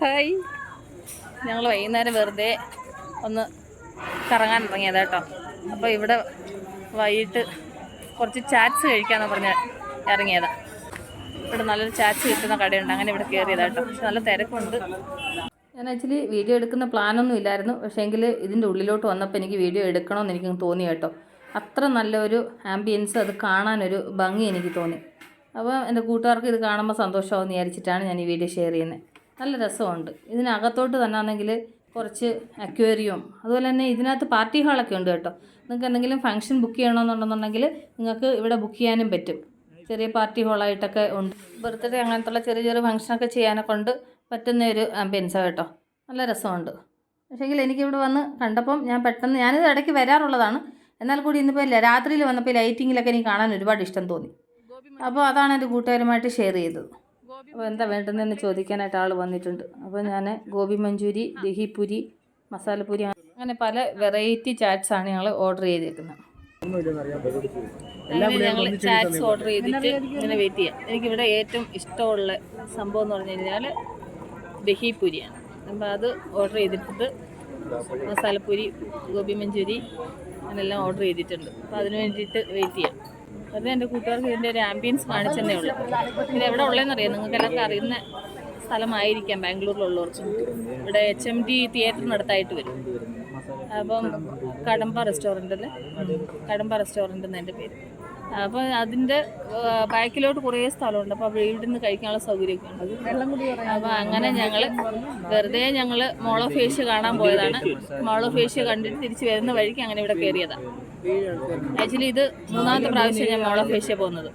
Hi. ഞങ്ങൾ വൈകുന്നേരം വെറുതെ ഒന്ന് കറങ്ങാൻ ഇറങ്ങിയത് കേട്ടോ. അപ്പോൾ ഇവിടെ വൈകിട്ട് കുറച്ച് ചാറ്റ്സ് കഴിക്കാമെന്ന് പറഞ്ഞ് ഇറങ്ങിയതാ. ഇവിടെ നല്ലൊരു ചാറ്റ്സ് കിട്ടുന്ന കടയുണ്ട്. അങ്ങനെ ഇവിടെ കയറിയതാ കേട്ടോ. പക്ഷെ നല്ല തിരക്കുണ്ട്. ഞാൻ ആക്ച്വലി വീഡിയോ എടുക്കുന്ന പ്ലാനൊന്നും ഇല്ലായിരുന്നു. പക്ഷേ എങ്കിൽ ഇതിന്റെ ഉള്ളിലോട്ട് വന്നപ്പോൾ എനിക്ക് വീഡിയോ എടുക്കണമെന്ന് എനിക്ക് തോന്നി കേട്ടോ. അത്ര നല്ലൊരു ആംബിയൻസ് അത് കാണാനൊരു ഭംഗി എനിക്ക് തോന്നി. അപ്പോൾ എന്റെ കൂട്ടുകാർക്ക് ഇത് കാണുമ്പോൾ സന്തോഷമാകുമെന്ന് വിചാരിച്ചിട്ടാണ് ഞാൻ ഈ വീഡിയോ ഷെയർ ചെയ്യുന്നത് നല്ല രസമുണ്ട്. ഇതിനകത്തോട്ട് തന്നെ ആണെങ്കിൽ കുറച്ച് അക്വേറിയവും അതുപോലെ തന്നെ ഇതിനകത്ത് പാർട്ടി ഹാളൊക്കെ ഉണ്ട് കേട്ടോ. നിങ്ങൾക്ക് എന്തെങ്കിലും ഫംഗ്ഷൻ ബുക്ക് ചെയ്യണമെന്നുണ്ടെന്നുണ്ടെങ്കിൽ നിങ്ങൾക്ക് ഇവിടെ ബുക്ക് ചെയ്യാനും പറ്റും. ചെറിയ പാർട്ടി ഹാളായിട്ടൊക്കെ ഉണ്ട്. ബർത്ത്ഡേ അങ്ങനത്തുള്ള ചെറിയ ചെറിയ ഫംഗ്ഷനൊക്കെ ചെയ്യാനൊക്കെ കൊണ്ട് പറ്റുന്ന ഒരു ആംബിയൻസാണ് കേട്ടോ. നല്ല രസമുണ്ട്. പക്ഷേങ്കിൽ എനിക്കിവിടെ വന്ന് കണ്ടപ്പം ഞാൻ പെട്ടെന്ന് ഞാനിത് ഇടയ്ക്ക് വരാറുള്ളതാണ്. എന്നാൽ കൂടി ഇന്നിപ്പോൾ ഇല്ല രാത്രിയിൽ വന്നപ്പോൾ ലൈറ്റിങ്ങിലൊക്കെ എനിക്ക് കാണാൻ ഒരുപാട് ഇഷ്ടം തോന്നി. അപ്പോൾ അതാണ് എന്റെ കൂട്ടുകാരുമായിട്ട് ഷെയർ ചെയ്തത്. അപ്പോൾ എന്താ വേണ്ടതെന്ന് ചോദിക്കാനായിട്ട് ആൾ വന്നിട്ടുണ്ട്. അപ്പോൾ ഞാൻ ഗോബി മഞ്ചൂരി ദഹിപുരി മസാലപ്പൂരി അങ്ങനെ പല വെറൈറ്റി ചാറ്റ്സ് ആണ് ഞങ്ങൾ ഓർഡർ ചെയ്തേക്കുന്നത്. അങ്ങനെ ഞങ്ങൾ ചാറ്റ്സ് ഓർഡർ ചെയ്തിട്ട് ഇങ്ങനെ വെയിറ്റ് ചെയ്യാം. എനിക്കിവിടെ ഏറ്റവും ഇഷ്ടമുള്ള സംഭവം എന്ന് പറഞ്ഞു കഴിഞ്ഞാൽ ദഹിപുരിയാണ് അപ്പോൾ അത് ഓർഡർ ചെയ്തിട്ട് മസാലപ്പൂരി ഗോബി മഞ്ചൂരി അങ്ങനെല്ലാം ഓർഡർ ചെയ്തിട്ടുണ്ട്. അപ്പോൾ അതിന് വേണ്ടിയിട്ട് വെയിറ്റ് ചെയ്യാം. അത് എന്റെ കൂട്ടുകാർക്ക് ഇതിന്റെ ഒരു ആംബിയൻസ് കാണിച്ചെന്നേ ഉള്ളൂ. ഇത് എവിടെ ഉള്ളതെന്നറിയാം നിങ്ങൾക്ക് എല്ലാവർക്കും അറിയുന്ന സ്ഥലമായിരിക്കാം ബാംഗ്ലൂരിലുള്ളവർക്ക്. ഇവിടെ എച്ച് എം ഡി തിയേറ്ററിനടുത്തായിട്ട് വരും. അപ്പം കടമ്പ റെസ്റ്റോറന്റ് അല്ലേ കടമ്പ റെസ്റ്റോറന്റ് എന്ന് എന്റെ പേര്. അപ്പോൾ അതിന്റെ ബാക്കിലോട്ട് കുറേ സ്ഥലമുണ്ട്. അപ്പോൾ അവിടെ ഇവിടുന്ന് കഴിക്കാനുള്ള സൗകര്യമൊക്കെ ഉണ്ട് അപ്പോൾ അങ്ങനെ ഞങ്ങൾ വെറുതെ ഞങ്ങൾ മോളോ ഫേഷ്യ കാണാൻ പോയതാണ്. മോളോ ഫേഷ്യ കണ്ടിട്ട് തിരിച്ച് വരുന്ന വഴിക്ക് അങ്ങനെ ഇവിടെ കയറിയതാണ് ആക്ച്വലി ഇത് മൂന്നാമത്തെ പ്രാവശ്യം ഞാൻ മോളോ ഫേഷ്യ പോകുന്നത്.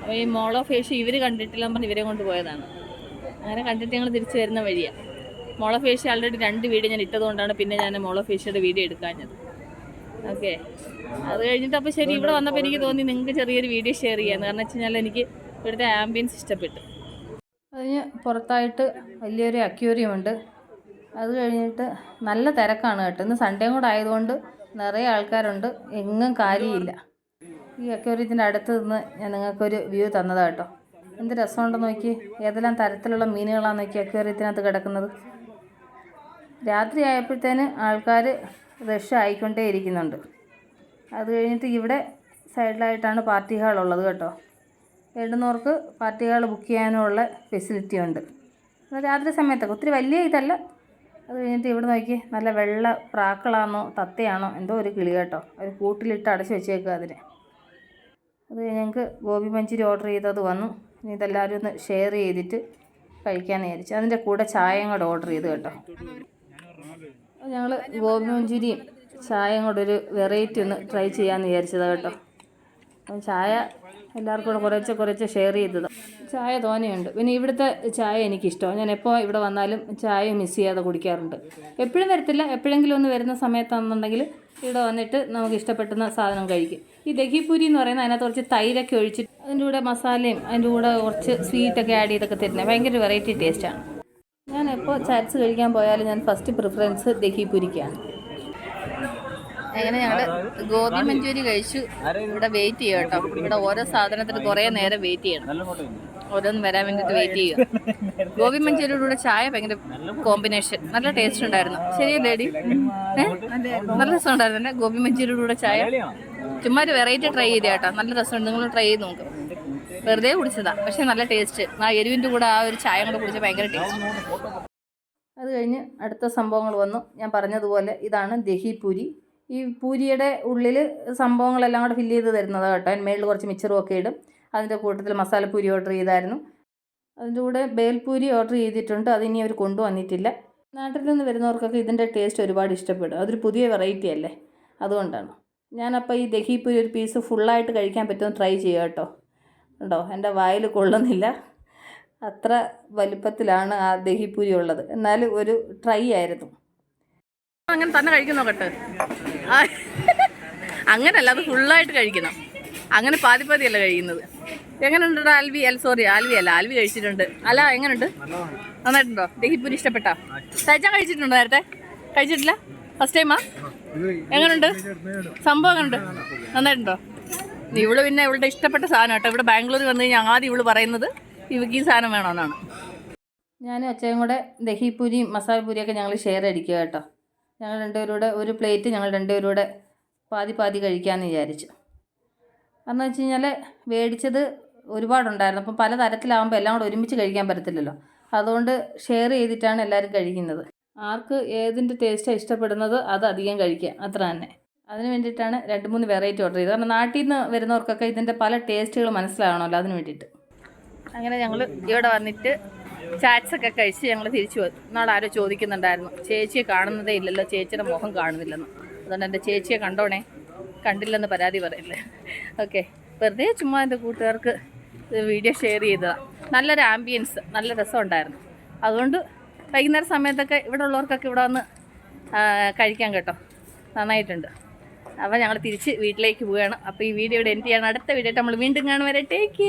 അപ്പോൾ ഈ മോളോ ഫേഷ്യ ഇവർ കണ്ടിട്ടില്ല പറഞ്ഞ് ഇവരെ കൊണ്ട് പോയതാണ്. അങ്ങനെ കണ്ടിട്ട് ഞങ്ങൾ തിരിച്ചു വരുന്ന വഴിയാണ് മോളോ ഫേഷ്യ ആൾറെഡി രണ്ട് വീഡിയോ ഞാൻ ഇട്ടതുകൊണ്ടാണ് പിന്നെ ഞാൻ മോളോ ഫേഷ്യയുടെ വീഡിയോ എടുക്കാഞ്ഞത്. ഓക്കെ അത് കഴിഞ്ഞിട്ട് അപ്പോൾ ശരി ഇവിടെ വന്നപ്പോൾ എനിക്ക് തോന്നി നിങ്ങൾക്ക് ചെറിയൊരു വീഡിയോ ഷെയർ ചെയ്യാമെന്ന് കാരണം വെച്ച് കഴിഞ്ഞാൽ എനിക്ക് ഇവിടുത്തെ ആംബിയൻസ് ഇഷ്ടപ്പെട്ടു. അതിന് പുറത്തായിട്ട് വലിയൊരു അക്യൂറിയം ഉണ്ട്. അത് കഴിഞ്ഞിട്ട് നല്ല തിരക്കാണ് കേട്ടോ. ഇന്ന് സൺഡേയും കൂടെ ആയതുകൊണ്ട് നിറയെ ആൾക്കാരുണ്ട്. എങ്ങും കാര്യമില്ല. ഈ അക്വേറിയത്തിന്റെ അടുത്ത് നിന്ന് ഞാൻ നിങ്ങൾക്കൊരു വ്യൂ തന്നതാണ് കേട്ടോ. എന്ത് രസമുണ്ടെന്ന് നോക്കി. ഏതെല്ലാം തരത്തിലുള്ള മീനുകളാണ് നോക്കി അക്വേറിയത്തിനകത്ത് കിടക്കുന്നത്. രാത്രി ആയപ്പോഴത്തേന് ആൾക്കാർ റഷ് ആയിക്കൊണ്ടേ ഇരിക്കുന്നുണ്ട്. അത് കഴിഞ്ഞിട്ട് ഇവിടെ സൈഡിലായിട്ടാണ് പാർട്ടി ഹാൾ ഉള്ളത് കേട്ടോ. വേണ്ടുന്നവർക്ക് പാർട്ടി ഹാൾ ബുക്ക് ചെയ്യാനുള്ള ഫെസിലിറ്റി ഉണ്ട്. രാത്രി സമയത്തൊക്കെ. ഒത്തിരി വലിയ ഇതല്ല. അത് കഴിഞ്ഞിട്ട് ഇവിടെ നോക്കി നല്ല വെള്ള പ്രാക്കളാണോ തത്തയാണോ എന്തോ ഒരു കിളി കേട്ടോ. ഒരു കൂട്ടിലിട്ട് അടച്ചു വെച്ചേക്കുക അതിന്. അത് ഞങ്ങൾക്ക് ഗോപി മഞ്ചൂരി ഓർഡർ ചെയ്തത് വന്നു. ഇനി ഇതെല്ലാവരും ഒന്ന് ഷെയർ ചെയ്തിട്ട് കഴിക്കാൻ വിചാരിച്ചു. അതിന്റെ കൂടെ ചായയും കൂടെ ഓർഡർ ചെയ്ത് കേട്ടോ. ഞങ്ങൾ ഗോപി മഞ്ചൂരിയും ചായയും കൂടെ ഒരു വെറൈറ്റി ഒന്ന് ട്രൈ ചെയ്യാമെന്ന് വിചാരിച്ചതാണ് കേട്ടോ. ചായ എല്ലാവർക്കും കൂടെ കുറച്ച് കുറച്ച് ഷെയർ ചെയ്തത്. ചായ തോനെയുണ്ട്. പിന്നെ ഇവിടുത്തെ ചായ എനിക്കിഷ്ടമാണ്. ഞാൻ എപ്പോൾ ഇവിടെ വന്നാലും ചായ മിസ് ചെയ്യാതെ കുടിക്കാറുണ്ട്. എപ്പോഴും വരത്തില്ല. എപ്പോഴെങ്കിലും ഒന്ന് വരുന്ന സമയത്താണെന്നുണ്ടെങ്കിൽ ഇവിടെ വന്നിട്ട് നമുക്ക് ഇഷ്ടപ്പെട്ടുന്ന സാധനം കഴിക്കും. ഈ ദഹിപ്പൂരി എന്ന് പറയുന്നത് അതിനകത്ത് കുറച്ച് തൈരൊക്കെ ഒഴിച്ചിട്ട് അതിന്റെ കൂടെ മസാലയും അതിന്റെ കൂടെ കുറച്ച് സ്വീറ്റൊക്കെ ആഡ് ചെയ്തൊക്കെ തരുന്നത് ഭയങ്കര വെറൈറ്റി ടേസ്റ്റാണ് ഞാൻ എപ്പോൾ ചാറ്റ്സ് കഴിക്കാൻ പോയാലും ഞാൻ ഫസ്റ്റ് പ്രിഫറൻസ് ദഹിപൂരിക്കാണ്. അങ്ങനെ ഞങ്ങൾ ഗോബി മഞ്ചൂരി കഴിച്ചു. ഇവിടെ വെയിറ്റ് ചെയ്യുക കേട്ടോ. ഇവിടെ ഓരോ സാധനത്തിന് കുറേ നേരം വെയിറ്റ് ചെയ്യണം. ഓരോന്ന് വരാൻ വേണ്ടിയിട്ട് വെയിറ്റ് ചെയ്യുക. ഗോപി മഞ്ചൂരിയുടെ കൂടെ ചായ ഭയങ്കര കോമ്പിനേഷൻ നല്ല ടേസ്റ്റ് ഉണ്ടായിരുന്നു. ശരിയല്ലേ ഡി നല്ല രസം ഉണ്ടായിരുന്നു ഗോപി മഞ്ചൂരിയുടെ കൂടെ ചായ? ചുമ്മാ ഒരു വെറൈറ്റി ട്രൈ ചെയ്ത കേട്ടോ. നല്ല രസമുണ്ട്. നിങ്ങൾ ട്രൈ ചെയ്ത് നോക്കും. വെറുതെ കുടിച്ചതാ. പക്ഷെ നല്ല ടേസ്റ്റ് ആ എരിവിന്റെ കൂടെ ആ ഒരു ചായ കൂടെ കുടിച്ചാൽ ഭയങ്കര ടേസ്റ്റ് അത് കഴിഞ്ഞ് അടുത്ത സംഭവങ്ങൾ വന്നു. ഞാൻ പറഞ്ഞതുപോലെ ഇതാണ് ദഹി പൂരി ഈ പൂരിയുടെ ഉള്ളിൽ സംഭവങ്ങളെല്ലാം കൂടെ ഫില്ല് ചെയ്ത് തരുന്നതാണ് കേട്ടോ. അതിന് മേളിൽ കുറച്ച് മിച്ചറും ഒക്കെ ഇടും. അതിന്റെ കൂട്ടത്തിൽ മസാലപ്പൂരി ഓർഡർ ചെയ്തായിരുന്നു. അതിന്റെ കൂടെ ബേൽപൂരി ഓർഡർ ചെയ്തിട്ടുണ്ട്. അതിനി അവർ കൊണ്ടുവന്നിട്ടില്ല. നാട്ടിൽ നിന്ന് വരുന്നവർക്കൊക്കെ ഇതിന്റെ ടേസ്റ്റ് ഒരുപാട് ഇഷ്ടപ്പെടും. അതൊരു പുതിയ വെറൈറ്റി അല്ലേ? അതുകൊണ്ടാണ്. ഞാനപ്പോൾ ഈ ദഹിപ്പൂരി ഒരു പീസ് ഫുള്ളായിട്ട് കഴിക്കാൻ പറ്റുമെന്ന് ട്രൈ ചെയ്യുക കേട്ടോ. ഉണ്ടോ എന്റെ വായിൽ കൊള്ളുന്നില്ല. അത്ര വലിപ്പത്തിലാണ് ആ ദഹിപ്പൂരി ഉള്ളത്. എന്നാലും ഒരു ട്രൈ ആയിരുന്നു. അങ്ങനെ തന്നെ കഴിക്കുന്നോ കേട്ട്? അങ്ങനല്ല അത് ഫുള്ളായിട്ട് കഴിക്കണം. അങ്ങനെ പാതി പാതിയല്ല കഴിക്കുന്നത് എങ്ങനെയുണ്ട് ആൽവി? അല്ല സോറി ആൽവി അല്ല ആൽവി കഴിച്ചിട്ടുണ്ട്. അല്ല എങ്ങനെയുണ്ട് നന്നായിട്ടുണ്ടോ? ദഹിപ്പൂരി ഇഷ്ടപ്പെട്ടാ? തയ്ച്ചാൻ കഴിച്ചിട്ടുണ്ടോ നേരത്തെ? കഴിച്ചിട്ടില്ല? ഫസ്റ്റ് ടൈമാ എങ്ങനെയുണ്ട് സംഭവം എങ്ങനെയുണ്ട് നന്നായിട്ടുണ്ടോ? ഇവൾ പിന്നെ ഇവളുടെ ഇഷ്ടപ്പെട്ട സാധനം കേട്ടോ. ഇവിടെ ബാംഗ്ലൂർ വന്നു കഴിഞ്ഞാൽ ആദ്യം ഇവൾ പറയുന്നത് ഇവക്ക് ഈ സാധനം വേണമെന്നാണ് ഞാനും അച്ഛനും കൂടെ ദഹിപൂരിയും മസാലപ്പൂരിയൊക്കെ ഞങ്ങൾ ഷെയർ അടിക്കുക കേട്ടോ. ഞങ്ങൾ രണ്ടുപേരൂടെ ഒരു പ്ലേറ്റ് ഞങ്ങൾ രണ്ടുപേരൂടെ പാതി പാതി കഴിക്കാമെന്ന് വിചാരിച്ചു. കാരണം വെച്ച് കഴിഞ്ഞാൽ മേടിച്ചത് ഒരുപാടുണ്ടായിരുന്നു. അപ്പം പല തരത്തിലാവുമ്പോൾ എല്ലാം കൂടെ ഒരുമിച്ച് കഴിക്കാൻ പറ്റത്തില്ലല്ലോ. അതുകൊണ്ട് ഷെയർ ചെയ്തിട്ടാണ് എല്ലാവരും കഴിക്കുന്നത്. ആർക്ക് ഏതിന്റെ ടേസ്റ്റാണ് ഇഷ്ടപ്പെടുന്നത് അത് അധികം കഴിക്കുക. അത്ര തന്നെ. അതിന് വേണ്ടിയിട്ടാണ് രണ്ട് മൂന്ന് വെറൈറ്റി ഓർഡർ ചെയ്തത്. കാരണം നാട്ടിൽ നിന്ന് വരുന്നവർക്കൊക്കെ ഇതിന്റെ പല ടേസ്റ്റുകൾ മനസ്സിലാകണമല്ലോ അതിന് വേണ്ടിയിട്ട്. അങ്ങനെ ഞങ്ങൾ ഇവിടെ വന്നിട്ട് ചാറ്റ്സ് ഒക്കെ കഴിച്ച് ഞങ്ങൾ തിരിച്ചു വന്നു. ഇന്നാൾ ആരോ ചോദിക്കുന്നുണ്ടായിരുന്നു. ചേച്ചിയെ കാണുന്നതേ ഇല്ലല്ലോ ചേച്ചിയുടെ മുഖം കാണുന്നില്ലെന്ന്. അതുകൊണ്ട് എന്റെ ചേച്ചിയെ കണ്ടോണേ? കണ്ടില്ലെന്ന് പരാതി പറയില്ലേ? ഓക്കെ. വെറുതെ ചുമ്മാ എന്റെ കൂട്ടുകാർക്ക് വീഡിയോ ഷെയർ ചെയ്തതാണ് നല്ലൊരു ആംബിയൻസ് നല്ല രസമുണ്ടായിരുന്നു. അതുകൊണ്ട് വൈകുന്നേര സമയത്തൊക്കെ ഇവിടെ ഉള്ളവർക്കൊക്കെ ഇവിടെ വന്ന് കഴിക്കാൻ കേട്ടോ. നന്നായിട്ടുണ്ട്. അപ്പോൾ ഞങ്ങൾ തിരിച്ച് വീട്ടിലേക്ക് പോവുകയാണ്. അപ്പോൾ ഈ വീഡിയോ ഇവിടെ എൻഡ് ചെയ്യാണ്. അടുത്ത വീഡിയോ നമ്മൾ വീണ്ടും കാണും take take